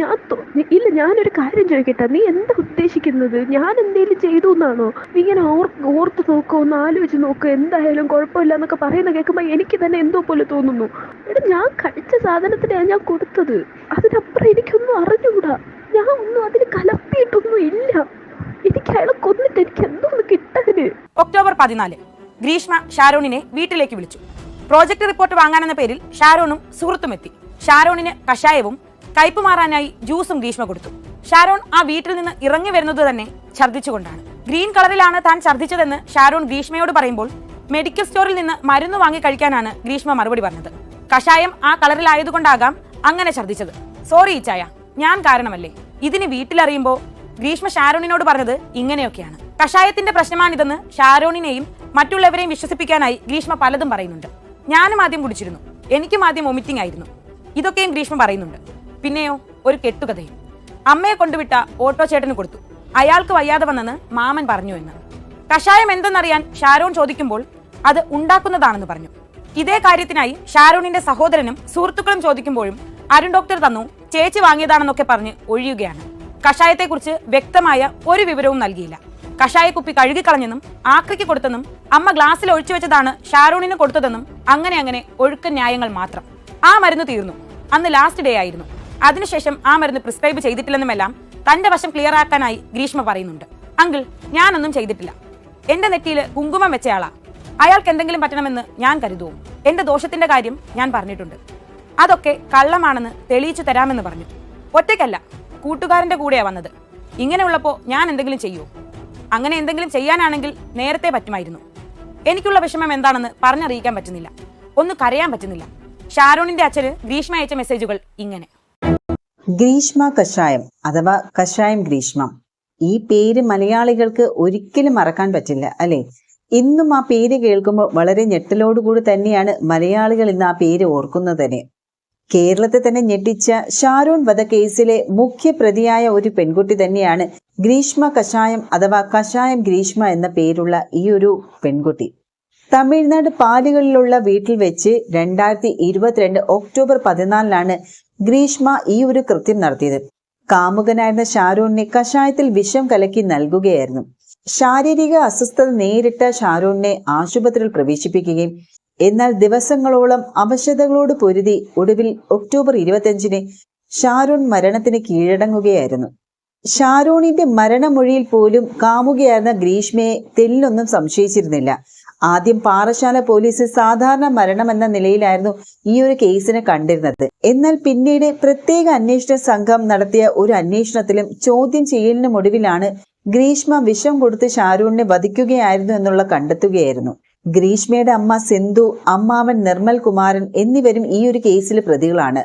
ഞാൻ ഇല്ല ഞാനൊരു കാര്യം ചോദിക്കട്ടെ. നീ എന്താ ഉദ്ദേശിക്കുന്നത്? ഞാൻ എന്തെങ്കിലും ചെയ്തു എന്നാണോ? നീ ഇങ്ങനെ ഓർ ഓർത്ത് നോക്കോ ഒന്ന് ആലോചിച്ച് നോക്കോ എന്തായാലും കുഴപ്പമില്ല എന്നൊക്കെ പറയുന്ന കേൾക്കുമ്പോൾ എനിക്ക് തന്നെ എന്തോ പോലെ തോന്നുന്നു. എടാ ഞാൻ കഴിച്ച സാധനത്തിനാണ് ഞാൻ കൊടുത്തത്. അതിനപ്പുറം എനിക്കൊന്നും അറിഞ്ഞുകൂടാ ഞാൻ ഒന്നും അതിന് കലപ്പിയിട്ടൊന്നും ഇല്ല എനിക്ക് അയാളെ കൊന്നിട്ട് എനിക്ക് എന്തോന്ന് കിട്ടാന് ഒക്ടോബർ പതിനാല്. ഗ്രീഷ്മ ഷാരോണിനെ വീട്ടിലേക്ക് വിളിച്ചു. പ്രോജക്ട് റിപ്പോർട്ട് വാങ്ങാനെന്ന പേരിൽ ഷാരോണും സുഹൃത്തും എത്തി. ഷാരോണിന് കഷായവും കയ്പ് മാറാനായി ജ്യൂസും ഗ്രീഷ്മ കൊടുത്തു. ഷാരോൺ ആ വീട്ടിൽ നിന്ന് ഇറങ്ങി വരുന്നത് തന്നെ ഛർദ്ദിച്ചുകൊണ്ടാണ്. ഗ്രീൻ കളറിലാണ് താൻ ഛർദ്ദിച്ചതെന്ന് ഷാരോൺ ഗ്രീഷ്മയോട് പറയുമ്പോൾ മെഡിക്കൽ സ്റ്റോറിൽ നിന്ന് മരുന്ന് വാങ്ങി കഴിക്കാനാണ് ഗ്രീഷ്മ മറുപടി പറഞ്ഞത്. കഷായം ആ കളറിലായതുകൊണ്ടാകാം അങ്ങനെ ഛർദ്ദിച്ചത്. സോറി ഇച്ചായ ഞാൻ കാരണമല്ലേ? ഇതിന് വീട്ടിലറിയുമ്പോൾ ഗ്രീഷ്മ ഷാരോണിനോട് പറഞ്ഞത് ഇങ്ങനെയൊക്കെയാണ്. കഷായത്തിന്റെ പ്രശ്നമാണിതെന്ന് ഷാരോണിനെയും മറ്റുള്ളവരെയും വിശ്വസിപ്പിക്കാനായി ഗ്രീഷ്മ പലതും പറയുന്നുണ്ട്. ഞാനും ആദ്യം കുടിച്ചിരുന്നു. എനിക്കും ആദ്യം വൊമിറ്റിംഗ് ആയിരുന്നു. ഇതൊക്കെയും ഗ്രീഷ്മ പറയുന്നുണ്ട്. പിന്നെയോ ഒരു കെട്ടുകഥയും. അമ്മയെ കൊണ്ടുവിട്ട ഓട്ടോ ചേട്ടന് കൊടുത്തു. അയാൾക്ക് വയ്യാതെ വന്നെന്ന് മാമൻ പറഞ്ഞു എന്ന്. കഷായം എന്തെന്നറിയാൻ ഷാരോൺ ചോദിക്കുമ്പോൾ അത് ഉണ്ടാക്കുന്നതാണെന്ന് പറഞ്ഞു. ഇതേ കാര്യത്തിനായി ഷാരോണിന്റെ സഹോദരനും സുഹൃത്തുക്കളും ചോദിക്കുമ്പോഴും അരുൺ ഡോക്ടർ തന്നു ചേച്ചി വാങ്ങിയതാണെന്നൊക്കെ പറഞ്ഞ് ഒഴിയുകയാണ്. കഷായത്തെക്കുറിച്ച് വ്യക്തമായ ഒരു വിവരവും നൽകിയില്ല. കഷായക്കുപ്പി കഴുകിക്കളഞ്ഞെന്നും ആക്രിക്ക് കൊടുത്തെന്നും അമ്മ ഗ്ലാസ്സിൽ ഒഴിച്ചു വെച്ചതാണ് ഷാരോണിന് കൊടുത്തതെന്നും അങ്ങനെ അങ്ങനെ ഒഴുക്ക ന്യായങ്ങൾ മാത്രം. ആ മരുന്ന് തീർന്നു. അന്ന് ലാസ്റ്റ് ഡേ ആയിരുന്നു. അതിനുശേഷം ആ മരുന്ന് പ്രിസ്ക്രൈബ് ചെയ്തിട്ടില്ലെന്നുമെല്ലാം തന്റെ വശം ക്ലിയർ ആക്കാനായി ഗ്രീഷ്മ പറയുന്നുണ്ട്. അങ്കിൾ ഞാനൊന്നും ചെയ്തിട്ടില്ല. എന്റെ നെറ്റിയിൽ കുങ്കുമം വെച്ചയാളാ അയാൾക്ക് എന്തെങ്കിലും പറ്റണമെന്ന് ഞാൻ കരുതുവും. എന്റെ ദോഷത്തിന്റെ കാര്യം ഞാൻ പറഞ്ഞിട്ടുണ്ട്. അതൊക്കെ കള്ളമാണെന്ന് തെളിയിച്ചു തരാമെന്ന് പറഞ്ഞു. ഒറ്റയ്ക്കല്ല കൂട്ടുകാരന്റെ കൂടെയാ വന്നത്. ഇങ്ങനെയുള്ളപ്പോ ഞാൻ എന്തെങ്കിലും ചെയ്യൂ? അങ്ങനെ എന്തെങ്കിലും ചെയ്യാനാണെങ്കിൽ നേരത്തെ പറ്റുമായിരുന്നു. എനിക്കുള്ള വിഷമം എന്താണെന്ന് പറഞ്ഞറിയിക്കാൻ പറ്റുന്നില്ല. ഒന്ന് കരയാൻ പറ്റുന്നില്ല. ഷാരോണിന്റെ അച്ഛന് ഗ്രീഷ്മ അയച്ച മെസ്സേജുകൾ ഇങ്ങനെ. ഗ്രീഷ്മ കഷായം അഥവാ കഷായം ഗ്രീഷ്മം. ഈ പേര് മലയാളികൾക്ക് ഒരിക്കലും മറക്കാൻ പറ്റില്ല അല്ലെ? ഇന്നും ആ പേര് കേൾക്കുമ്പോൾ വളരെ ഞെട്ടലോടുകൂടി തന്നെയാണ് മലയാളികൾ ഇന്ന് ആ പേര് ഓർക്കുന്നത് തന്നെ. കേരളത്തെ തന്നെ ഞെട്ടിച്ച ഷാരൂൺ വധക്കേസിലെ മുഖ്യ പ്രതിയായ ഒരു പെൺകുട്ടി തന്നെയാണ് ഗ്രീഷ്മ കഷായം അഥവാ കഷായം ഗ്രീഷ്മ എന്ന പേരുള്ള ഈ ഒരു പെൺകുട്ടി. തമിഴ്നാട് പാലുകളിലുള്ള വീട്ടിൽ വെച്ച് രണ്ടായിരത്തി ഇരുപത്തിരണ്ട് ഒക്ടോബർ പതിനാലിനാണ് ഗ്രീഷ്മ ഈ ഒരു കൃത്യം നടത്തിയത്. കാമുകനായിരുന്ന ഷാരൂണിനെ കഷായത്തിൽ വിഷം കലക്കി നൽകുകയായിരുന്നു. ശാരീരിക അസ്വസ്ഥത നേരിട്ട ഷാരൂണിനെ ആശുപത്രിയിൽ പ്രവേശിപ്പിക്കുകയും എന്നാൽ ദിവസങ്ങളോളം അവശതകളോട് പൊരുതി ഒടുവിൽ ഒക്ടോബർ ഇരുപത്തിയഞ്ചിന് ഷാരൂൺ മരണത്തിന് കീഴടങ്ങുകയായിരുന്നു. ഷാരൂണിന്റെ മരണമൊഴിയിൽ പോലും കാമുകയായിരുന്ന ഗ്രീഷ്മയെ തെല്ലൊന്നും സംശയിച്ചിരുന്നില്ല. ആദ്യം പാറശാല പോലീസ് സാധാരണ മരണമെന്ന നിലയിലായിരുന്നു ഈ ഒരു കേസിനെ കണ്ടിരുന്നത്. എന്നാൽ പിന്നീട് പ്രത്യേക അന്വേഷണ സംഘം നടത്തിയ ഒരു അന്വേഷണത്തിലും ചോദ്യം ചെയ്യലിനും ഒടുവിലാണ് ഗ്രീഷ്മ വിഷം കൊടുത്ത് ഷാരൂണിനെ വധിക്കുകയായിരുന്നു എന്നുള്ള കണ്ടെത്തുകയായിരുന്നു. ഗ്രീഷ്മയുടെ അമ്മ സിന്ധു അമ്മാവൻ നിർമ്മൽ കുമാരൻ എന്നിവരും ഈ ഒരു കേസിൽ പ്രതികളാണ്.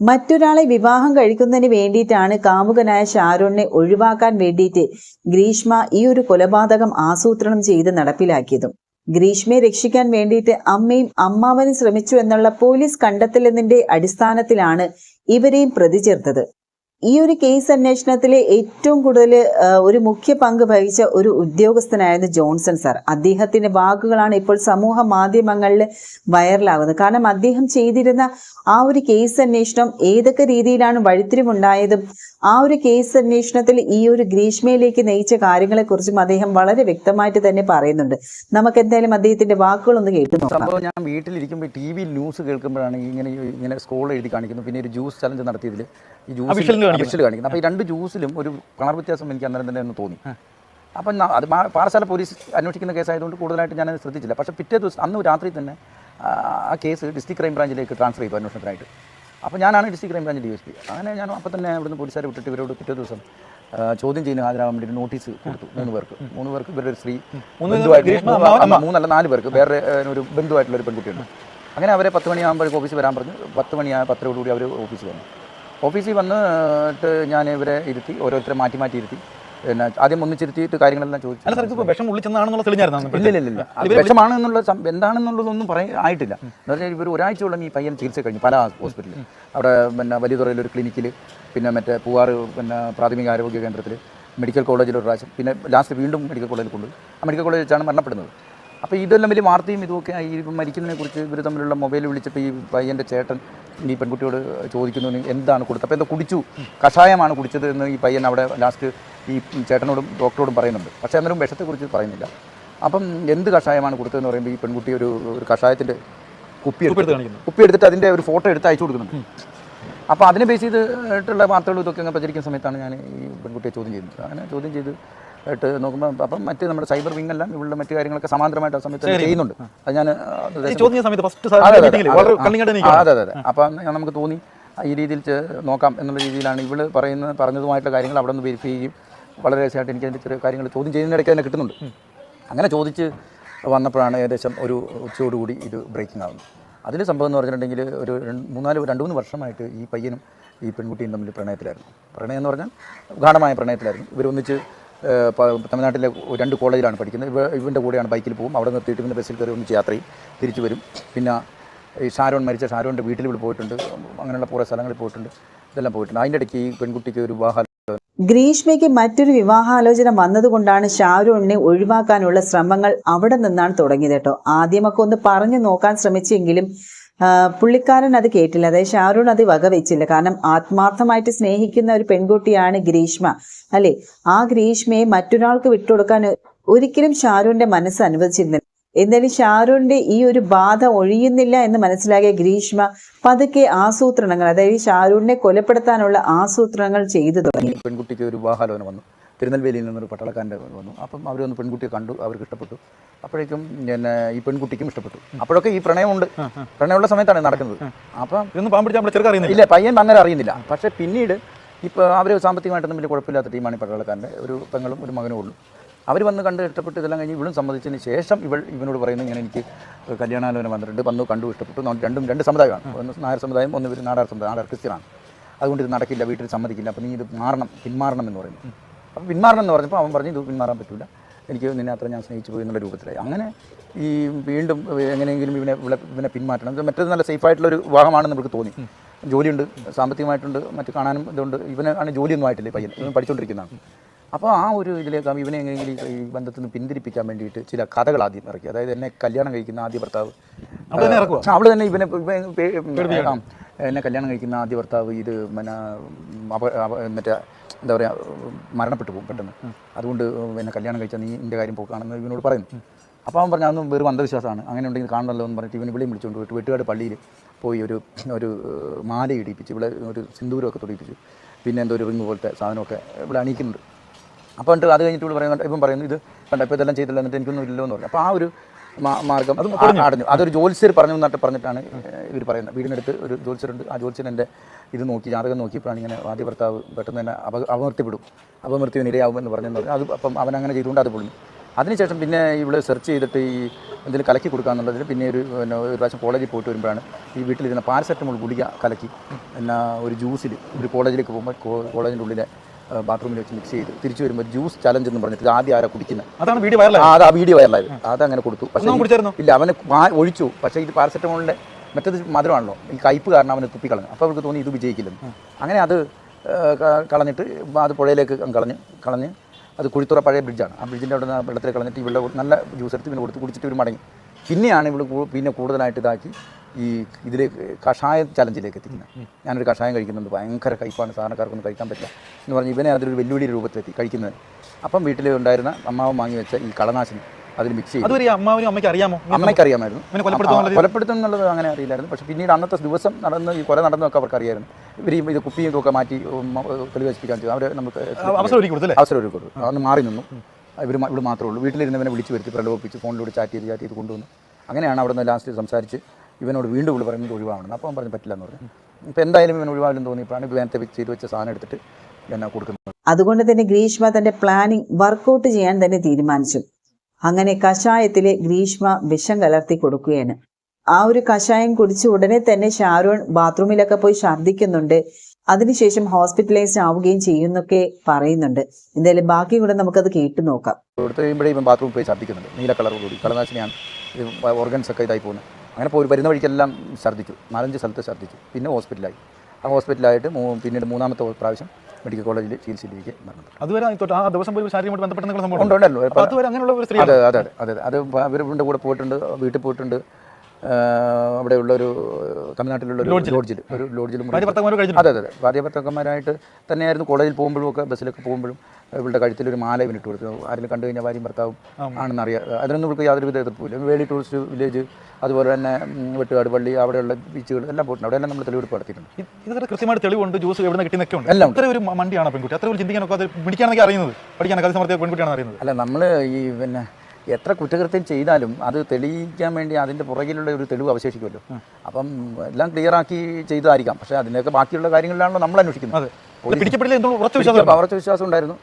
മറ്റൊരാളെ വിവാഹം കഴിക്കുന്നതിന് വേണ്ടിയിട്ടാണ് കാമുകനായ ഷാരൂണിനെ ഒഴിവാക്കാൻ വേണ്ടിയിട്ട് ഗ്രീഷ്മ ഈ ഒരു കൊലപാതകം ആസൂത്രണം ചെയ്ത് നടപ്പിലാക്കിയതും. ഗ്രീഷ്മയെ രക്ഷിക്കാൻ വേണ്ടിയിട്ട് അമ്മയും അമ്മാവനും ശ്രമിച്ചു എന്നുള്ള പോലീസ് കണ്ടെത്തലെന്നിന്റെ അടിസ്ഥാനത്തിലാണ് ഇവരെയും പ്രതി ചേർത്തത്. ഈ ഒരു കേസ് അന്വേഷണത്തിലെ ഏറ്റവും കൂടുതൽ ഒരു മുഖ്യ പങ്ക് വഹിച്ച ഒരു ഉദ്യോഗസ്ഥനായിരുന്നു ജോൺസൺ സാർ. അദ്ദേഹത്തിന്റെ വാക്കുകളാണ് ഇപ്പോൾ സമൂഹ മാധ്യമങ്ങളിൽ വൈറലാകുന്നത്. കാരണം അദ്ദേഹം ചെയ്തിരുന്ന ആ ഒരു കേസ് അന്വേഷണം ഏതൊക്കെ രീതിയിലാണ് വഴിത്തിരിവുണ്ടായതും ആ ഒരു കേസ് അന്വേഷണത്തിൽ ഈ ഒരു ഗ്രീഷ്മയിലേക്ക് നയിച്ച കാര്യങ്ങളെക്കുറിച്ചും അദ്ദേഹം വളരെ വ്യക്തമായിട്ട് തന്നെ പറയുന്നുണ്ട്. നമുക്ക് എന്തായാലും അദ്ദേഹത്തിന്റെ വാക്കുകളൊന്ന് കേട്ടു സംഭവം ഞാൻ വീട്ടിലിരിക്കുമ്പോൾ ടി വി ന്യൂസ് കേൾക്കുമ്പോഴാണ് ഇങ്ങനെ ഇങ്ങനെ സ്ക്രോൾ എഴുതി കാണിക്കുന്നത് പിന്നെ ഒരു ജ്യൂസ് ചലഞ്ച് നടത്തിയതിൽ ഈ ജ്യൂസിൽ ൽ കാണിക്കുന്നത്. അപ്പോൾ ഈ രണ്ട് ജ്യൂസിലും ഒരു കളർ വ്യത്യാസം എനിക്ക് അന്നേരം തന്നെ ഒന്ന് തോന്നി. അപ്പം അത് പാറശാല പോലീസ് അന്വേഷിക്കുന്ന കേസായതുകൊണ്ട് കൂടുതലായിട്ട് ഞാനത് ശ്രദ്ധിച്ചില്ല. പക്ഷേ പിറ്റേ ദിവസം അന്ന് രാത്രി തന്നെ ആ, കേസ് ഡിസ്ട്രിക്ട് ക്രൈം ബ്രാഞ്ചിലേക്ക് ട്രാൻസ്ഫർ ചെയ്തു അന്വേഷണത്തിനായിട്ട്. അപ്പോൾ ഞാനാണ് district crime branch D S P അങ്ങനെ ഞാൻ അപ്പോൾ തന്നെ അവിടുന്ന് പോലീസുകാരെ വിട്ടിട്ട് ഇവരോട് പിറ്റേ ദിവസം ചോദ്യം ചെയ്യുന്ന ഹാജരാകാൻ വേണ്ടി നോട്ടീസ് കൊടുത്തു മൂന്ന് പേർക്ക്. മൂന്ന് പേർക്ക് ഇവരുടെ ഒരു സ്ത്രീ മൂന്നല്ല നാല് പേർക്ക്. വേറെ ഒരു ബന്ധുവായിട്ടുള്ള ഒരു പെൺകുട്ടിയുണ്ട്. അങ്ങനെ അവരെ പത്ത് മണിയാകുമ്പോഴേക്കും ഓഫീസിൽ വരാൻ പറഞ്ഞു. പത്ത് മണിയായ പത്തരയോടുകൂടി അവർ ഓഫീസിൽ വന്നു. ഓഫീസിൽ വന്നിട്ട് ഞാൻ ഇവരെ ഇരുത്തി ഓരോരുത്തരെ മാറ്റി മാറ്റി ഇരുത്തി. പിന്നെ ആദ്യം ഒന്നിച്ചിരുത്തിയിട്ട് കാര്യങ്ങളെല്ലാം ചോദിച്ചു. അല്ല സാർ വിഷം ഉള്ളിൽ ചെന്നാണെന്നുള്ള തെളിഞ്ഞായിരുന്നു? ഇല്ല ഇല്ല ഇല്ല. വിഷമാണ് എന്നുള്ള എന്താണെന്നുള്ളതൊന്നും പറയാൻ ആയിട്ടില്ല. എന്ന് പറഞ്ഞാൽ ഇവർ ഒരാഴ്ചയോളം ഈ പയ്യൻ ചികിത്സ കഴിഞ്ഞു പല ഹോസ്പിറ്റലിൽ. അവിടെ പിന്നെ വലിയതുറയിൽ ഒരു ക്ലിനിക്കിൽ പിന്നെ മറ്റേ പൂവാറ് പിന്നെ പ്രാഥമിക ആരോഗ്യ കേന്ദ്രത്തിൽ മെഡിക്കൽ കോളേജിൽ ഒരു പ്രാവശ്യം പിന്നെ ലാസ്റ്റ് വീണ്ടും മെഡിക്കൽ കോളേജിൽ കൊണ്ടുപോയി. ആ മെഡിക്കൽ കോളേജിൽ വെച്ചാണ് മരണപ്പെടുന്നത്. അപ്പോൾ ഇതെല്ലാം വലിയ വാർത്തയും ഇതുമൊക്കെ ഈ മരിക്കുന്നതിനെ കുറിച്ച് ഇവർ തമ്മിലുള്ള മൊബൈൽ വിളിച്ചപ്പോൾ ഈ പയ്യന്റെ ചേട്ടൻ ഈ പെൺകുട്ടിയോട് ചോദിക്കുന്നു എന്താണ് കൊടുത്തത്? അപ്പോൾ എന്താ കുടിച്ചു? കഷായമാണ് കുടിച്ചത് എന്ന് ഈ പയ്യൻ അവിടെ ലാസ്റ്റ് ഈ ചേട്ടനോടും ഡോക്ടറോടും പറയുന്നുണ്ട്. പക്ഷേ അന്നേരം വിഷത്തെക്കുറിച്ച് പറയുന്നില്ല. അപ്പം എന്ത് കഷായമാണ് കൊടുത്തതെന്ന് പറയുമ്പോൾ ഈ പെൺകുട്ടി ഒരു ഒരു കഷായത്തിന്റെ കുപ്പി കുപ്പി എടുത്തിട്ട് അതിന്റെ ഒരു ഫോട്ടോ എടുത്ത് അയച്ചു കൊടുക്കുന്നുണ്ട്. അപ്പോൾ അതിനെ ബേസ് ചെയ്തിട്ടുള്ള വാർത്തകളും ഇതൊക്കെ അങ്ങനെ പ്രചരിക്കുന്ന സമയത്താണ് ഞാൻ ഈ പെൺകുട്ടിയെ ചോദ്യം ചെയ്യുന്നത്. അങ്ങനെ ചോദ്യം ചെയ്ത് ആയിട്ട് നോക്കുമ്പോൾ അപ്പം മറ്റ് നമ്മുടെ സൈബർ വിങ് എല്ലാം ഇവളുടെ മറ്റു കാര്യങ്ങളൊക്കെ സമാന്തരമായിട്ട് ആ സമയത്ത് ചെയ്യുന്നുണ്ട്. അത് ഞാൻ അതെ, അതെ, അപ്പം ഞാൻ നമുക്ക് തോന്നി ഈ രീതിയിൽ നോക്കാം എന്നുള്ള രീതിയിലാണ് ഇവൾ പറയുന്ന പറഞ്ഞതുമായിട്ടുള്ള കാര്യങ്ങൾ അവിടെ നിന്ന് വെരിഫൈ ചെയ്യും. വളരെ രസമായിട്ട് എനിക്ക് അതിന്റെ ചെറിയ കാര്യങ്ങൾ ചോദ്യം ചെയ്യുന്നതിനിടയ്ക്ക് തന്നെ കിട്ടുന്നുണ്ട്. അങ്ങനെ ചോദിച്ച് വന്നപ്പോഴാണ് ഏകദേശം ഒരു ഉച്ചയോടുകൂടി ഇത് ബ്രേക്കിംഗ് ആകുന്നത് അതിൽ സംഭവം എന്ന് പറഞ്ഞിട്ടുണ്ടെങ്കിൽ ഒരു മൂന്നാൽ രണ്ട് മൂന്ന് വർഷമായിട്ട് ഈ പയ്യനും ഈ പെൺകുട്ടിയും തമ്മിൽ പ്രണയത്തിലായിരുന്നു. പ്രണയം എന്ന് പറഞ്ഞാൽ ഗാഠമായ പ്രണയത്തിലായിരുന്നു. ഇവരൊന്നിച്ച് തമിഴ്നാട്ടിലെ രണ്ട് കോളേജിലാണ് പഠിക്കുന്നത്. ഇവ ഇവന്റെ കൂടെയാണ് ബൈക്കിൽ പോകും. അവിടെ നിർത്തിയിട്ട് പിന്നെ ബസ്സിൽ കയറി ഒന്നിച്ച് യാത്ര ചെയ്യും തിരിച്ചു വരും. പിന്നെ ഈ ഷാരോൺ മരിച്ച ഷാരോന്റെ വീട്ടിൽ ഇവിടെ പോയിട്ടുണ്ട്. അങ്ങനെയുള്ള കുറേ സ്ഥലങ്ങളിൽ പോയിട്ടുണ്ട്. ഇതെല്ലാം പോയിട്ടുണ്ട്. അതിന്റെ ഇടയ്ക്ക് ഈ പെൺകുട്ടിക്ക് ഒരു വിവാഹ ഗ്രീഷ്മയ്ക്ക് മറ്റൊരു വിവാഹാലോചന വന്നതുകൊണ്ടാണ് ഷാരൂണിനെ ഒഴിവാക്കാനുള്ള ശ്രമങ്ങൾ അവിടെ നിന്നാണ് തുടങ്ങിയത് കേട്ടോ. ആദ്യമൊക്കെ ഒന്ന് പറഞ്ഞു നോക്കാൻ ശ്രമിച്ചെങ്കിലും പുള്ളിക്കാരൻ അത് കേട്ടില്ല. അതായത് ഷാരൂൺ അത് വകവെച്ചില്ല കാരണം ആത്മാർത്ഥമായിട്ട് സ്നേഹിക്കുന്ന ഒരു പെൺകുട്ടിയാണ് ഗ്രീഷ്മ. അല്ലേ? ആ ഗ്രീഷ്മയെ മറ്റൊരാൾക്ക് വിട്ടുകൊടുക്കാൻ ഒരിക്കലും ഷാരൂന്റെ മനസ്സ് അനുവദിച്ചിരുന്നില്ല. എന്തായാലും ഷാരൂന്റെ ഈ ഒരു ബാധ ഒഴിയുന്നില്ല എന്ന് മനസ്സിലാക്കിയ ഗ്രീഷ്മ പതുക്കെ ആസൂത്രണങ്ങൾ അതായത് ഷാരൂണിനെ കൊലപ്പെടുത്താനുള്ള ആസൂത്രണങ്ങൾ ചെയ്തു തുടങ്ങി. പെൺകുട്ടിക്ക് ഒരു വിവാഹാലോചന വന്നു. തിരുനെൽവേലിയിൽ നിന്നൊരു പട്ടാളക്കാരന്റെ വന്നു. അപ്പം അവർ വന്ന് പെൺകുട്ടിയെ കണ്ടു അവർക്ക് ഇഷ്ടപ്പെട്ടു. അപ്പോഴേക്കും പിന്നെ ഈ പെൺകുട്ടിക്കും ഇഷ്ടപ്പെട്ടു. അപ്പോഴൊക്കെ ഈ പ്രണയമുണ്ട്. പ്രണയമുള്ള സമയത്താണ് നടക്കുന്നത്. അപ്പം ഇതൊന്നും പാമ്പ് പിടിച്ചാൽ നമ്മുടെ അറിയുന്നില്ല. ഇല്ല പയ്യൻ അങ്ങനെ അറിയുന്നില്ല. പക്ഷേ പിന്നീട് ഇപ്പോൾ അവർ സാമ്പത്തികമായിട്ടൊന്നും വലിയ കുഴപ്പമില്ലാത്ത ടീമാണ് ഈ പട്ടാളക്കാരന്റെ. ഒരു പെങ്ങളും ഒരു മകനും ഉള്ളൂ. അവർ വന്ന് കണ്ട് ഇഷ്ടപ്പെട്ട് ഇതെല്ലാം കഴിഞ്ഞ് ഇവളും സമ്മതിച്ചതിന് ശേഷം ഇവൾ ഇവനോട് പറയുന്നത് ഇങ്ങനെ എനിക്ക് കല്യാണാലോചന വന്നിട്ടുണ്ട്. വന്നു കണ്ടു ഇഷ്ടപ്പെട്ടു. രണ്ടും രണ്ട് സമുദായമാണ്. ഒന്ന് നായർ സമുദായം ഒന്ന് ഇവർ നാടാർ സമുദായം. നാടാർ ക്രിസ്ത്യനാണ്. അതുകൊണ്ട് ഇത് നടക്കില്ല വീട്ടിൽ സമ്മതിക്കില്ല. അപ്പോൾ നീ ഇത് മാറണം പിന്മാറണം എന്ന് പറയുന്നു. അപ്പോൾ പിന്മാറണം എന്ന് പറഞ്ഞപ്പോൾ അവൻ പറഞ്ഞു ഇത് പിന്മാറാൻ പറ്റില്ല എനിക്ക് നിന്നെ അത്ര ഞാൻ സ്നേഹിച്ചു പോയി എന്നുള്ള രൂപത്തിലായി. അങ്ങനെ ഈ വീണ്ടും എങ്ങനെയെങ്കിലും ഇവനെ ഇവിടെ ഇവനെ പിന്മാറ്റണം. മറ്റേത് നല്ല സേഫായിട്ടുള്ളൊരു വിവാഹമാണെന്ന് നമുക്ക് തോന്നി. ജോലിയുണ്ട് സാമ്പത്തികമായിട്ടുണ്ട് മറ്റു കാണാനും ഇതുണ്ട്. ഇവന് ആണ് ജോലിയൊന്നും ആയിട്ടില്ല പയ്യൻ. ഇവൻ പഠിച്ചുകൊണ്ടിരിക്കുന്നതാണ് അപ്പോൾ ആ ഒരു ഇതിലേക്ക് ഇവനെ എങ്ങനെയെങ്കിലും ഈ- ബന്ധത്തിൽ നിന്ന് പിന്തിരിപ്പിക്കാൻ വേണ്ടിയിട്ട് ചില കഥകൾ ആദ്യം ഇറക്കി. അതായത് എന്നെ കല്യാണം കഴിക്കുന്ന ആദ്യ ഭർത്താവ് അവൾ തന്നെ ഇവനെ എന്നെ കല്യാണം കഴിക്കുന്ന ആദ്യ ഭർത്താവ് ഇത് പിന്നെ മറ്റേ എന്താ പറയുക മരണപ്പെട്ടു പോകും പെട്ടെന്ന്. അതുകൊണ്ട് പിന്നെ കല്യാണം കഴിച്ചാൽ നീ എന്റെ കാര്യം പോക്കാണെന്ന് ഇവനോട് പറയുന്നു. അപ്പോൾ അവൻ പറഞ്ഞു അതൊന്നും വെറും അന്ധവിശ്വാസമാണ്. അങ്ങനെ ഉണ്ടെങ്കിൽ കാണണമല്ലോ എന്ന് പറഞ്ഞിട്ട് ഇവന് വിളിയും വിളിച്ചുകൊണ്ട് പോയിട്ട് വെട്ടുകാട് പള്ളിയിൽ പോയി ഒരു ഒരു മാല ഇടിപ്പിച്ച് ഇവിടെ ഒരു സിന്ദൂരമൊക്കെ തൊടിപ്പിച്ചു പിന്നെ എന്തോ ഒരു റിങ് പോലത്തെ സാധനമൊക്കെ ഇവിടെ അണിയിക്കുന്നുണ്ട്. അപ്പോൾ എന്നിട്ട് അത് കഴിഞ്ഞിട്ട് ഇവിടെ പറയുന്നുണ്ട് ഇപ്പം പറയുന്നു ഇത് കണ്ട ഇപ്പോൾ ഇതെല്ലാം ചെയ്തില്ല എന്നിട്ട് എനിക്കൊന്നും ഇല്ലല്ലോ എന്ന് പറഞ്ഞു. അപ്പോൾ ആ ഒരു മാർഗം. അടഞ്ഞു അതൊരു ജോത്സ്യർ പറഞ്ഞു എന്നിട്ട് പറഞ്ഞിട്ടാണ് ഇവർ പറയുന്നത്. വീടിനടുത്ത് ഒരു ജോത്സ്യരുണ്ട് ആ ജോത്സ്യൻ എന്റെ ഇത് നോക്കി ജാതകം നോക്കിയപ്പോഴാണ് ഇങ്ങനെ ആദ്യ ഭർത്താവ് പെട്ടെന്ന് തന്നെ അപ അപമൃത്യപ്പെടും അപമൃത്യുവിന് നിരയാവുമെന്ന് പറഞ്ഞെന്ന് പറഞ്ഞു. അത് അപ്പം അവൻ അങ്ങനെ ചെയ്തുകൊണ്ട് അത് പൊളിഞ്ഞു. അതിനുശേഷം പിന്നെ ഇവിടെ സെർച്ച് ചെയ്തിട്ട് ഈ എന്തെങ്കിലും കലക്കി കൊടുക്കാന്നുള്ളതിൽ പിന്നെ ഒരു പിന്നെ ഒരു പ്രാവശ്യം കോളേജിൽ പോയിട്ട് വരുമ്പോഴാണ് ഈ വീട്ടിലിരുന്ന പാരസെറ്റമോൾ ഗുളിക കലക്കി. പിന്നെ ഒരു ജ്യൂസിൽ ഒരു കോളേജിലേക്ക് പോകുമ്പോൾ കോളേജിന്റെ ഉള്ളിലെ ബാത്റൂമിൽ വെച്ച് മിക്സ് ചെയ്ത് തിരിച്ചു വരുമ്പോൾ ജ്യൂസ് ചലഞ്ച് എന്ന് പറഞ്ഞിട്ട് ആദ്യം ആരാ കുടിക്കുന്നത് അതാണ് വീഡിയോ വൈറലായി ആ അത് ആ വീഡിയോ വൈറലായത് അതങ്ങനെ കൊടുത്തു. പക്ഷേ ഇല്ല അവനെ ഒഴിച്ചു. പക്ഷേ ഇത് പാരസെറ്റമോളിന്റെ മറ്റേത് മധുരമാണല്ലോ. ഈ കയ്പ്പ് കാരണം അവനെ തുപ്പിക്കളഞ്ഞു. അപ്പോൾ അവർക്ക് തോന്നി ഇത് വിജയിക്കില്ലെന്ന്. അങ്ങനെ അത് കളഞ്ഞിട്ട് അത് പുഴയിലേക്ക് കളഞ്ഞ് കളഞ്ഞ് അത് കുഴിത്തുറ പഴയ ബ്രിഡ്ജാണ് ആ ബ്രിഡ്ജിന്റെ അവിടെ നിന്ന് വെള്ളത്തിൽ കളഞ്ഞിട്ട് ഇവിടെ നല്ല ജ്യൂസ് എടുത്ത് പിന്നെ കൊടുത്ത് കുടിച്ചിട്ട് ഇവർ മടങ്ങി. പിന്നെയാണ് ഇവിടെ പിന്നെ കൂടുതലായിട്ട് ഇതാക്കി ഈ ഇതിലേക്ക് കഷായ ചലഞ്ചിലേക്ക് എത്തിക്കുന്നത്. ഞാനൊരു കഷായം കഴിക്കുന്നുണ്ട്. ഭയങ്കര കയ്പാണ്. സാധാരണക്കാർക്കൊന്നും കഴിക്കാൻ പറ്റില്ല എന്ന് പറഞ്ഞ് ഇവനെ അതൊരു വെല്ലുവിളി രൂപത്തിലെത്തി കഴിക്കുന്നത്. അപ്പം വീട്ടിൽ ഉണ്ടായിരുന്ന അമ്മാവ് വാങ്ങി വെച്ച ഈ കളനാശിനി അതിൽ മിക്സ് ചെയ്തു. അതുവരെ ഈ അമ്മയ്ക്ക് അറിയാമോ? അമ്മയ്ക്ക് അറിയാമായിരുന്നു കൊലപ്പെടുത്തും എന്നുള്ളത് അങ്ങനെ അറിയില്ലായിരുന്നു. പക്ഷേ പിന്നീട് അന്നത്തെ ദിവസം നടന്ന് ഈ കൊല നടന്നൊക്കെ അവർക്ക് അറിയായിരുന്നു ഇവർ ഇത് കുപ്പിയും ഒക്കെ മാറ്റി തെളിവ് വെച്ചിരിക്കാൻ ചെയ്തു. അവരെ നമുക്ക് അവസരം ഒരുക്കി കൊടുത്തു അവസരം ഒരുക്കി കൊടുത്തു. അന്ന് മാറി നിന്നു. ഇവർ ഇവിടെ മാത്രമേ ഉള്ളൂ. വീട്ടിലിരുന്നവനെ വിളിച്ചു വരുത്തി പ്രലോഭിപ്പിച്ച് ഫോണിലൂടെ ചാറ്റ് ചെയ്ത് ചാറ്റ് ചെയ്ത് കൊണ്ടുവന്നു. അങ്ങനെയാണ് അവിടെ നിന്ന് ലാസ്റ്റ് സംസാരിച്ച് ഇവനോട് വീണ്ടും ഇവിടെ പറയുന്നത് ഒഴിവാണ് അപ്പോൾ അവൻ പറഞ്ഞു പറ്റില്ല എന്ന് പറഞ്ഞു. ഇപ്പോൾ എന്തായാലും ഇവൻ ഒഴിവാകില്ലെന്ന് തോന്നിയപ്പോഴാണ് ഇവനത്തെ നേരത്തെ ചെയ്ത് വെച്ച സാധനം എടുത്തിട്ട് എന്നെ കൊടുക്കുന്നത്. അതുകൊണ്ട് തന്നെ ഗ്രീഷ്മ തന്റെ പ്ലാനിങ് വർക്കൗട്ട് ചെയ്യാൻ തന്നെ തീരുമാനിച്ചു. അങ്ങനെ കഷായത്തിലെ ഗ്രീഷ്മ വിഷം കലർത്തി കൊടുക്കുകയാണ്. ആ ഒരു കഷായം കുടിച്ച് ഉടനെ തന്നെ ഷാരോൺ ബാത്റൂമിലൊക്കെ പോയി ഛർദ്ദിക്കുന്നുണ്ട്. അതിനുശേഷം ഹോസ്പിറ്റലൈസ് ആവുകയും ചെയ്യുന്നൊക്കെ പറയുന്നുണ്ട്. എന്തായാലും ബാക്കി കൂടെ നമുക്കത് കേട്ടു നോക്കാം. ഇവൻ ബാത്റൂമിൽ പോയി ഛർദ്ദിക്കുന്നുണ്ട്. നീല കളറോടുകൂടി. കളനാശിനിയാണ്. ഓർഗൻസ് ഒക്കെ ഇതായി പോകുന്നത്. അങ്ങനെ പോയി വരുന്ന വഴിക്കെല്ലാം ഛർദ്ദിച്ചു നാലഞ്ച് സ്ഥലത്ത് ഛർദ്ദിച്ചു പിന്നെ ഹോസ്പിറ്റലായി. ആ ഹോസ്പിറ്റലായിട്ട് മൂ- പിന്നീട് മൂന്നാമത്തെ പ്രാവശ്യം മെഡിക്കൽ കോളേജിൽ ചികിത്സയിലേക്ക് മരണപ്പെട്ടു അതുവരെ ആ ദിവസം പോയി ശാരീരമായിട്ട് ബന്ധപ്പെട്ട സംഭവം ഉണ്ടല്ലോ. അതുവരെ അങ്ങനെയുള്ള ഒരു സ്ത്രീ അതെ അതെ അതെ അതെ അവരുടെ കൂടെ പോയിട്ടുണ്ട് വീട്ടിൽ പോയിട്ടുണ്ട്. അവിടെയുള്ള ഒരു തമിഴ്നാട്ടിലുള്ള ഒരു ലോഡ്ജിൽ ഒരു അതെ അതെ അതെ. ഭാര്യ ഭർത്താക്കന്മാരായിട്ട് തന്നെയായിരുന്നു കോളേജിൽ പോകുമ്പോഴും ഒക്കെ ബസ്സിലൊക്കെ പോകുമ്പോഴും ഇവളുടെ കഴുത്തിൽ ഒരു മാല ഇവനിട്ട് കൊടുത്തു. ആരെങ്കിലും കണ്ടു കഴിഞ്ഞാൽ ഭാര്യയും ഭർത്താവും ആണെന്ന് അറിയാം അതിനൊന്നും യാതൊരു വിധ എതിർപ്പില്ല വേളി ടൂറിസ്റ്റ് വില്ലേജ് അതുപോലെ തന്നെ വെട്ടുകാട് പള്ളി അവിടെയുള്ള ബീച്ചുകൾ എല്ലാം പോയിട്ടുണ്ട്. അവിടെയെല്ലാം നമ്മൾ തെളിവെടുപ്പ് നടത്തിയിട്ടുണ്ട്. ഇത് ഇതൊക്കെ കൃത്യമായിട്ട് തെളിവുണ്ട്. ജ്യൂസ് എവിടെ നിന്ന് കിട്ടിയെന്നൊക്കെ ഉണ്ട്. എല്ലാം ഇത്ര അത്ര ഒരു മണ്ടിയാണ് പെൺകുട്ടി? അത്ര ഒരു ചിന്തിക്കാനൊക്കെ അത് പിടിക്കാനൊക്കെ അറിയുന്നത്. പഠിക്കാനൊക്കെ അത് സമർത്ഥിയ പെൺകുട്ടിയാണ് അറിയുന്നത്? അല്ല നമ്മൾ ഈ പിന്നെ എത്ര കുറ്റകൃത്യം ചെയ്താലും അത് തെളിയിക്കാൻ വേണ്ടി അതിന്റെ പുറകിലുള്ള ഒരു തെളിവ് അവശേഷിക്കുമല്ലോ. അപ്പം എല്ലാം ക്ലിയർ ആക്കി ചെയ്തതായിരിക്കാം. പക്ഷേ അതിനൊക്കെ ബാക്കിയുള്ള കാര്യങ്ങളിലാണല്ലോ നമ്മൾ അന്വേഷിക്കുന്നത്. ഉറച്ച വിശ്വാസം ഉണ്ടായിരുന്നു.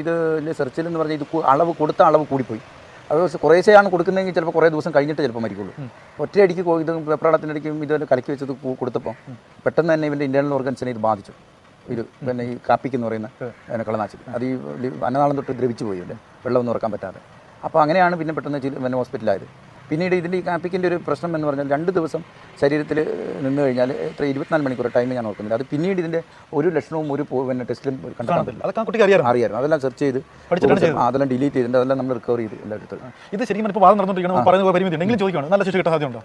ഇത് സെർച്ചിൽ എന്ന് പറഞ്ഞാൽ ഇത് അളവ് കൊടുത്ത അളവ് കൂടിപ്പോയി. അത് കുറേശ്ശെയാണ് കൊടുക്കുന്നതെങ്കിൽ ചിലപ്പോൾ കുറേ ദിവസം കഴിഞ്ഞിട്ട് ചിലപ്പോൾ മരിക്കുള്ളൂ. ഒറ്റയടിക്ക് ഇത് വെപ്രാളത്തിനടിക്കും ഇത് കലക്കി വെച്ചത് കൊടുത്തപ്പോൾ പെട്ടെന്ന് തന്നെ ഇവന്റെ ഇന്റേണൽ ഓർഗൻസിനെ ഇത് ബാധിച്ചു. ഇത് പിന്നെ ഈ കാപ്പിക്ക് എന്ന് പറയുന്ന പിന്നെ കളനാശിനി അത് ഈ അന്നനാളം തൊട്ട് ദ്രവിച്ചു പോയി വെള്ളം വെള്ളമൊന്നും ഉറക്കാൻ പറ്റാതെ. അപ്പോൾ അങ്ങനെയാണ് പിന്നെ പെട്ടെന്ന് പിന്നെ ഹോസ്പിറ്റലായത് പിന്നീട് ഇതിന്റെ ഈ കാപ്പിക്കിന്റെ ഒരു പ്രശ്നം എന്ന് പറഞ്ഞാൽ രണ്ട് ദിവസം ശരീരത്തിൽ നിന്ന് കഴിഞ്ഞാൽ ഇത്ര ഇരുപത്തിനാല് മണിക്കൂർ ടൈം ഞാൻ ഓർക്കുന്നില്ല. അത് പിന്നീട് ഇതിന്റെ ഒരു ലക്ഷണവും ഒരു പിന്നെ ടെസ്റ്റിലും കണ്ടെത്താൻ ആ കുട്ടിക്ക് അറിയാമായിരുന്നു. അതെല്ലാം സെർച്ച് ചെയ്ത് അതെല്ലാം ഡിലീറ്റ് ചെയ്തിട്ടുണ്ട്. അതെല്ലാം നമ്മൾ റിക്കവർ ചെയ്ത് എല്ലാം എടുത്തത് ഇത് ശരിക്കും ഇപ്പോൾ വാദം നടന്നുകൊണ്ടിരിക്കണം പറയുന്ന പരിമിതി ഉണ്ടെങ്കിലും ചോദിക്കണം നല്ല ശിക്ഷ കിട്ടാൻ സാധ്യതയുണ്ടോ?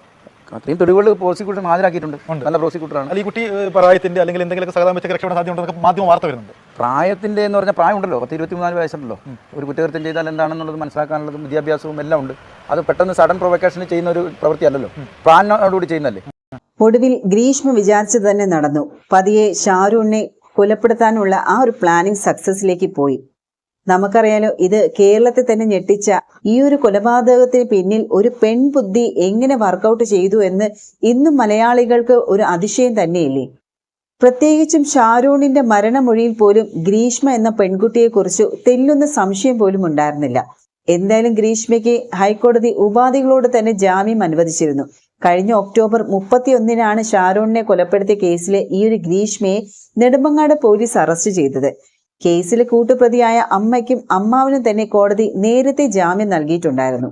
അത്രയും തെളിവുകൾ പ്രോസിക്യൂട്ടർ ഹാജരാക്കിയിട്ടുണ്ട്. നല്ല പ്രോസിക്യൂട്ടറാണ്. അല്ല ഈ കുട്ടി പ്രായത്തിന്റെ അല്ലെങ്കിൽ എന്തെങ്കിലും വെച്ച് രക്ഷപ്പെടാൻ സാധ്യത ഉണ്ടെന്നൊക്കെ മാധ്യമ വാർത്ത വരുന്നുണ്ട്. പ്രായത്തിന്റെ എന്ന് പറഞ്ഞാൽ പ്രായമുണ്ടല്ലോ. പത്ത് ഇരുപത്തി മൂന്നാൽ വയസ്സുണ്ടല്ലോ ഒരു കുറ്റകൃത്യം ചെയ്താൽ എന്താണെന്നുള്ളത് മനസ്സിലാക്കാനുള്ളതും വിദ്യാഭ്യാസവും എല്ലാം ഉണ്ട്. അത് പെട്ടെന്ന് സഡൻ പ്രൊവക്കേഷന് ചെയ്യുന്ന ഒരു പ്രവൃത്തിയല്ലല്ലോ പ്ലാനോടുകൂടി ചെയ്യുന്നല്ലേ ഒടുവിൽ ഗ്രീഷ്മ വിചാരിച്ചത് തന്നെ നടന്നു. പതിയെ ഷാരൂണിനെ കൊലപ്പെടുത്താനുള്ള ആ ഒരു പ്ലാനിംഗ് സക്സസിലേക്ക് പോയി. നമുക്കറിയാലോ ഇത് കേരളത്തെ തന്നെ ഞെട്ടിച്ച ഈ ഒരു കൊലപാതകത്തിന് പിന്നിൽ ഒരു പെൺബുദ്ധി എങ്ങനെ വർക്കൗട്ട് ചെയ്തു എന്ന് ഇന്നും മലയാളികൾക്ക് ഒരു അതിശയം തന്നെയില്ലേ? പ്രത്യേകിച്ചും ഷാരൂണിന്റെ മരണമൊഴിയിൽ പോലും ഗ്രീഷ്മ എന്ന പെൺകുട്ടിയെക്കുറിച്ച് തെല്ലുന്ന സംശയം പോലും ഉണ്ടായിരുന്നില്ല. എന്തായാലും ഗ്രീഷ്മയ്ക്ക് ഹൈക്കോടതി ഉപാധികളോട് തന്നെ ജാമ്യം അനുവദിച്ചിരുന്നു. കഴിഞ്ഞ ഒക്ടോബർ മുപ്പത്തിയൊന്നിനാണ് ഷാരൂണിനെ കൊലപ്പെടുത്തിയ കേസിലെ ഈ ഒരു ഗ്രീഷ്മയെ നെടുമങ്ങാട് പോലീസ് അറസ്റ്റ് ചെയ്തത്. കേസിലെ കൂട്ടുപ്രതിയായ അമ്മയ്ക്കും അമ്മാവനും തന്നെ കോടതി നേരത്തെ ജാമ്യം നൽകിയിട്ടുണ്ടായിരുന്നു